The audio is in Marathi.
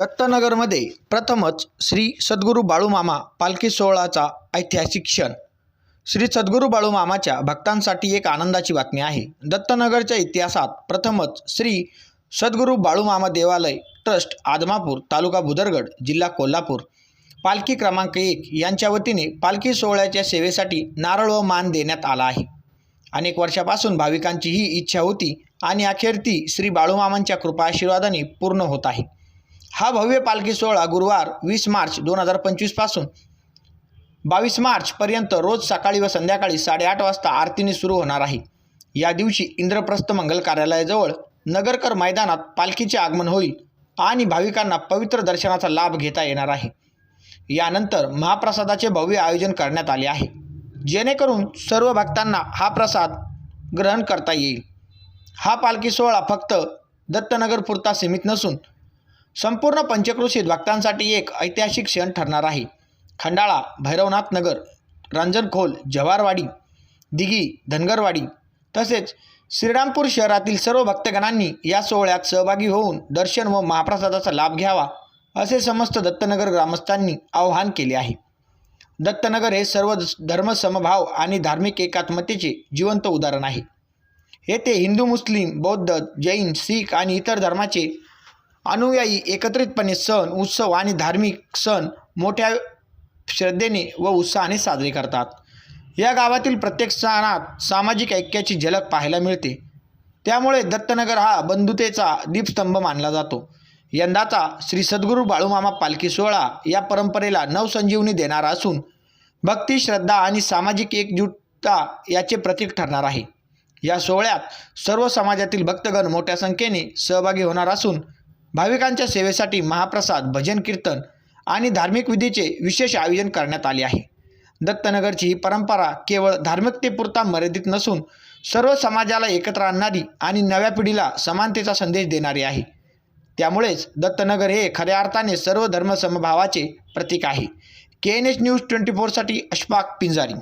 दत्तनगरमध्ये प्रथमच श्री सद्गुरू बाळूमामा पालखी सोहळाचा ऐतिहासिक क्षण. श्री सद्गुरू बाळूमामाच्या भक्तांसाठी एक आनंदाची बातमी आहे. दत्तनगरच्या इतिहासात प्रथमच श्री सद्गुरू बाळूमामा देवालय ट्रस्ट आदमापूर तालुका भुदरगड जिल्हा कोल्हापूर. पालखी क्रमांक एक यांच्या वतीने पालखी सोहळ्याच्या सेवेसाठी नारळ व मान देण्यात आला आहे. अनेक वर्षापासून भाविकांची ही इच्छा होती आणि अखेर ती श्री बाळूमामांच्या कृपा आशीर्वादाने पूर्ण होत आहे. हा भव्य पालखी सोहळा गुरुवार वीस मार्च दोन हजार पंचवीसपासून बावीस मार्चपर्यंत रोज सकाळी व संध्याकाळी साडेआठ वाजता आरतीने सुरू होणार आहे. या दिवशी इंद्रप्रस्थ मंगल कार्यालयाजवळ नगरकर मैदानात पालखीचे आगमन होईल आणि भाविकांना पवित्र दर्शनाचा लाभ घेता येणार आहे. यानंतर महाप्रसादाचे भव्य आयोजन करण्यात आले आहे. जेणेकरून सर्व भक्तांना हा प्रसाद ग्रहण करता येईल. हा पालखी सोहळा फक्त दत्तनगरपुरता सीमित नसून संपूर्ण पंचक्रोशीत भक्तांसाठी एक ऐतिहासिक क्षण ठरणार आहे. खंडाळा भैरवनाथ नगर रांजणखोल जव्हारवाडी दिघी धनगरवाडी तसेच श्रीरामपूर शहरातील सर्व भक्तगणांनी या सोहळ्यात सहभागी होऊन दर्शन व महाप्रसादाचा लाभ घ्यावा असे समस्त दत्तनगर ग्रामस्थांनी आवाहन केले आहे. दत्तनगर हे सर्व धर्मसमभाव आणि धार्मिक एकात्मतेचे जिवंत उदाहरण आहे. येथे हिंदू मुस्लिम बौद्ध जैन शीख आणि इतर धर्माचे अनुयायी एकत्रितपणे सण उत्सव आणि धार्मिक सण मोठ्या श्रद्धेने व उत्साहाने साजरे करतात. या गावातील प्रत्येक सणात सामाजिक ऐक्याची झलक पाहायला मिळते. त्यामुळे दत्तनगर हा बंधुतेचा दीपस्तंभ मानला जातो. यंदाचा श्री सद्गुरू बाळूमामा पालखी सोहळा या परंपरेला नवसंजीवनी देणारा असून भक्ती श्रद्धा आणि सामाजिक एकजुटता याचे प्रतीक ठरणार आहे. या सोहळ्यात सर्व समाजातील भक्तगण मोठ्या संख्येने सहभागी होणार असून भाविकांच्या सेवेसाठी महाप्रसाद भजन कीर्तन आणि धार्मिक विधीचे विशेष आयोजन करण्यात आले आहे. दत्तनगरची ही परंपरा केवळ धार्मिकतेपुरता मर्यादित नसून सर्व समाजाला एकत्र आणणारी आणि नव्या पिढीला समानतेचा संदेश देणारी आहे. त्यामुळेच दत्तनगर हे खऱ्या अर्थाने सर्व धर्मसमभावाचे प्रतीक आहे. K N H news twenty फोरसाठी Ashfaq Pinjari.